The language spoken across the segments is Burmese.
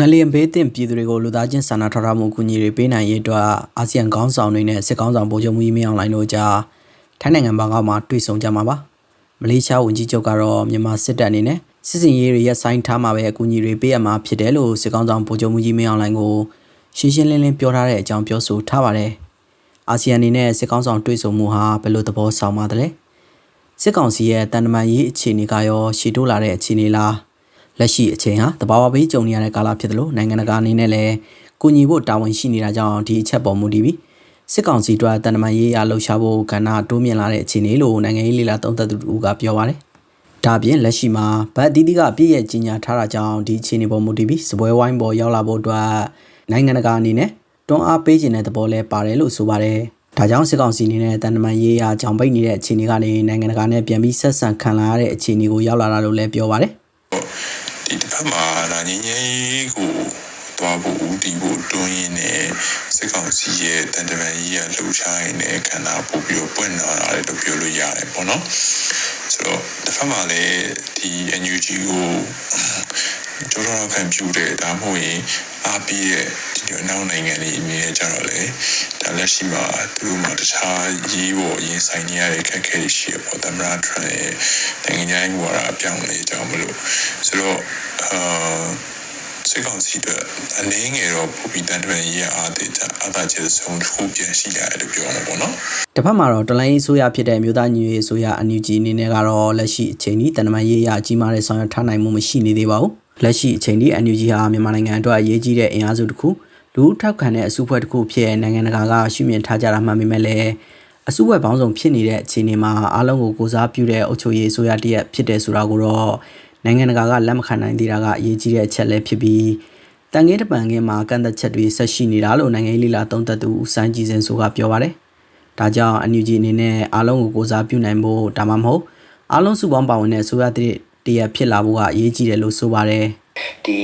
ငလျင်ဘေးတင်ပြည်သူတွေကိုလူသားချင်းစာနာထောက်ထားမှုအကူအညီတွေပေးနိုင်ရေးအတွက်အာဆီယံခေါင်းဆောင်တွေနဲ့စစ်ခေါင်းဆောင်ဗိုလ်ချုပ်မှုကြီးမင်းအောင်လှိုင်တို့ကြားထိုင်းနိုင်ငံဘန်ကောက်မှာတွေ့ဆုံကြမှာပါမလေးရှားဝန်ကြီးချုပ်ကတော့မြန်မာစစ်တပ်အနေနဲ့စစ်စင်ရေးတွေရပ်ဆိုင်းထားမှာပဲအကူအညီတွေပေးရမှာဖြစ်တယ်လို့စစ်ခေါင်းဆောင်ဗိုလ်ချုပ်မှုကြီးမင်းအောင်လှိုင်ကိုရှင်းရှင်းလင်းလင်းပြောထားတဲ့အကြောင်းပြောဆိုထားပါတယ်အာဆီယံအနေနဲ့စစ်ခေါင်းဆောင်တွေ့ဆုံမှုဟာဘယ်လိုသဘောဆောင်ပါသလဲစစ်ကောင်စီရဲ့တန်တမာရေးအခြေအနေကရောရှေ့တိုးလာတဲ့အခြေအနေလား လက်ရှိအချိန်ဟာတဘာဝဘေးကြုံနေရတဲ့ကာလဖြစ်တယ်လို့နိုင်ငံတကာအနေနဲ့လည်းကူညီဖို့တာဝန်ရှိနေတာကြောင့်ဒီအချက်ပေါ်မူတည်ပြီးစစ်ကောင်စီတို့တန်တမာရေးအလှုပ်ရှားဖို့ကဏ္ဍတိုးမြင့်လာတဲ့အခြေအနေလို့နိုင်ငံရေးလေလာသုံးသပ်သူတို့ကပြောပါတယ်။ဒါပြင်လက်ရှိမှာဗတ်အသီးသီးကအပြည့်ရဲ့ကြီးညာထားတာကြောင့်ဒီအခြေအနေပေါ်မူတည်ပြီးစပွဲဝိုင်းပေါ်ရောက်လာဖို့အတွက်နိုင်ငံတကာအနေနဲ့တွန်းအားပေးခြင်းတဲ့သဘောလဲပါတယ်လို့ဆိုပါတယ်။ဒါကြောင့်စစ်ကောင်စီအနေနဲ့တန်တမာရေးအကြောင်းပိတ်နေတဲ့အခြေအနေကနေနိုင်ငံတကာနဲ့ပြန်ပြီးဆက်ဆံခံလာရတဲ့အခြေအနေကိုရောက်လာတာလို့လည်းပြောပါတယ်။ ဒီတစ်ဖက်မှာဒါငင်းငယ်ကိုသွားဖို့ဦးတည်ဖို့တွန်းရင်းနဲ့စစ်ကောင်စီရဲ့တန်တမာကြီးကလှုပ်ရှားရင်းနဲ့ခန္ဓာပို့ပြီးတော့ပွင့်လာတာလည်းပြောလို့ရတယ်ပေါ့နော်ဆိုတော့တစ်ဖက်မှာလည်းဒီ NUG ကိုတော်တော်ခံပြူတယ်ဒါမှမဟုတ်ရင်အားပြီးတဲ့ဒီအနောက်နိုင်ငံတွေအမြင်ကြတော့လေဒါလက်ရှိမှာသူတို့မှာတခြားရေးပေါ်ရင်ဆိုင်နေရတဲ့ခက်ခဲရှိရပေါ့သမ္မတထရန့်ရဲ့နိုင်ငံရေးဝါဒအပြောင်းအလဲကြောင့်မလို့ဆိုတော့ အာစစ်ကောင်စီကအနည်းငယ်တော့ပုံပြီးတန်တမာရေးရအားသေးတာအသာချေဆုံးတစ်ခုပြန်ရှိလာတယ်လို့ပြောမှာပေါ့နော်တစ်ဖက်မှာတော့တလိုင်းအစိုးရဖြစ်တဲ့မြို့သားညီရေးအစိုးရအန်ယူဂျီအနေနဲ့ကတော့လက်ရှိအချိန်ဒီတန်တမာရေးအရကြီးမားတဲ့ဆောင်ရွက်ထားနိုင်မှုမရှိနေသေးပါဘူးလက်ရှိအချိန်ဒီအန်ယူဂျီဟာမြန်မာနိုင်ငံအတွက်အရေးကြီးတဲ့အင်အားစုတစ်ခုလူထောက်ခံတဲ့အစုအဖွဲ့တစ်ခုဖြစ်နိုင်ငံတကာကရှုမြင်ထားကြတာမှန်ပေမဲ့လည်းအစုအဖွဲ့ပေါင်းစုံဖြစ်နေတဲ့အခြေအနေမှာအားလုံးကိုကိုစားပြုတဲ့အုပ်ချုပ်ရေးအစိုးရတရက်ဖြစ်တယ်ဆိုတာကိုတော့ နိုင်ငံတကာကလက်မခံနိုင်သေးတာကအရေးကြီးတဲ့အချက်လည်းဖြစ်ပြီးတန်ငယ်တပန်ငယ်မှာကန့်သက်ချက်တွေဆက်ရှိနေတာလို့နိုင်ငံရေးလီလာသုံးသပ်သူဦးစန်းကြည်စင်ဆိုကပြောပါတယ်။ဒါကြောင့် NUG အနေနဲ့အားလုံးကိုကိုစားပြုနိုင်ဖို့ဒါမှမဟုတ်အားလုံးစုပေါင်းပါဝင်တဲ့အစိုးရတရက်ဖြစ်လာဖို့ကအရေးကြီးတယ်လို့ဆိုပါတယ်။ဒီ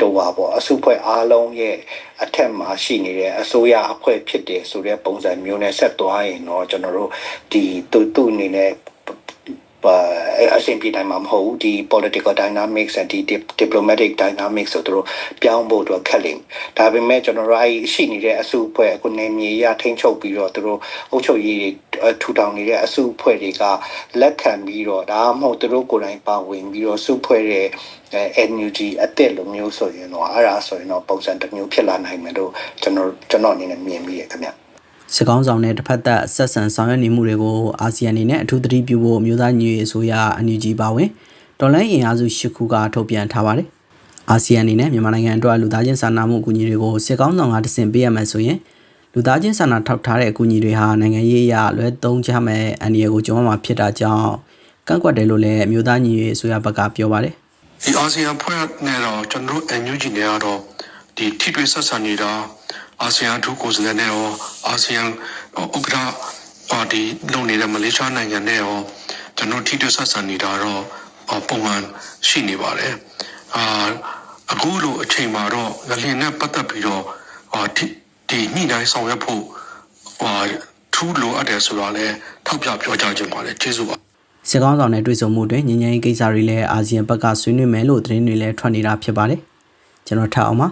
တော့ပါပေါ့အစုဖွဲ့အားလုံးရဲ့အထက်မှာရှိနေတဲ့အစိုးရအဖွဲ့ဖြစ်တယ်ဆိုတဲ့ပုံစံမျိုးနဲ့ဆက်သွားရင်တော့ကျွန်တော်တို့ဒီသူသူ့အနေနဲ့ပါ အဆင်ပြေနိုင်မှာမဟုတ်ဘူးဒီ political dynamics and ဒီ diplomatic dynamics ဆိုတော့ပြောင်းဖို့တော့ခက်လိမ့်ဒါပေမဲ့ကျွန်တော်တို့အဲ့ရှိနေတဲ့အစုအဖွဲ့အခုနေမြေရထိန်းချုပ်ပြီးတော့သူတို့အုပ်ချုပ်ရေးထူထောင်နေတဲ့အစုအဖွဲ့တွေကလက်ခံပြီးတော့ဒါမှမဟုတ်သူတို့ကိုယ်တိုင်ပါဝင်ပြီးတော့စုဖွဲ့တဲ့ NUG အသက်လိုမျိုးဆိုရင်တော့အဲ့ဒါဆိုရင်တော့ပုံစံတစ်မျိုးဖြစ်လာနိုင်မယ်လို့ကျွန်တော်ကျွန်တော်အနေနဲ့မြင်မိရခင်ဗျ စစ်ကောင်းဆောင်တဲ့တစ်ဖက်သက်ဆက်ဆံဆောင်ရွက်နေမှုတွေကိုအာဆီယံအနေနဲ့အထူးသတိပြုဖို့မျိုးသားညီရေးအစိုးရအန်ယူဂျီပါဝင်ဒေါ်လာအင်အားစု၈ခုကထုတ်ပြန်ထားပါတယ်။အာဆီယံအနေနဲ့မြန်မာနိုင်ငံအတွက်လူသားချင်းစာနာမှုအကူအညီတွေကိုစစ်ကောင်းဆောင်ကတဆင့်ပေးရမယ်ဆိုရင်လူသားချင်းစာနာထောက်ထားတဲ့အကူအညီတွေဟာနိုင်ငံရေးအရလွဲသုံးချမဲ့အန်ဒီယေကိုကြုံမှာဖြစ်တာကြောင့်ကန့်ကွက်တယ်လို့လည်းမျိုးသားညီရေးအစိုးရဘက်ကပြောပါတယ်။ဒီအာဆီယံဖွဲ့နဲ့တော့ကျွန်တော်တို့ NUG နဲ့ကတော့ဒီထိတွေ့ဆက်ဆံနေတာ အာဆီယံအထူးကိုယ်စားလှယ်နဲ့ရောအာဆီယံဥက္ကဋ္ဌပါတီလုပ်နေတဲ့မလေးရှားနိုင်ငံနဲ့ရောကျွန်တော်ထိတွေ့ဆက်ဆံနေတာတော့ပုံမှန်ရှိနေပါတယ်အာအခုလိုအချိန်မှာတော့ငလျင်နဲ့ပတ်သက်ပြီးတော့ဒီဒီညှိနှိုင်းဆောင်ရွက်ဖို့ဟာထူးလိုအပ်တယ်ဆိုတော့လည်းထောက်ပြပြောကြားခြင်းပါတယ်ကျေးဇူးပါစစ်ကောင်းဆောင်နဲ့တွေ့ဆုံမှုတွင်ငញ្ញရင်ကိစ္စတွေလည်းအာဆီယံဘက်ကဆွေးနွေးမယ်လို့သတင်းတွေလည်းထွက်နေတာဖြစ်ပါတယ်ကျွန်တော်ထပ်အောင်ပါ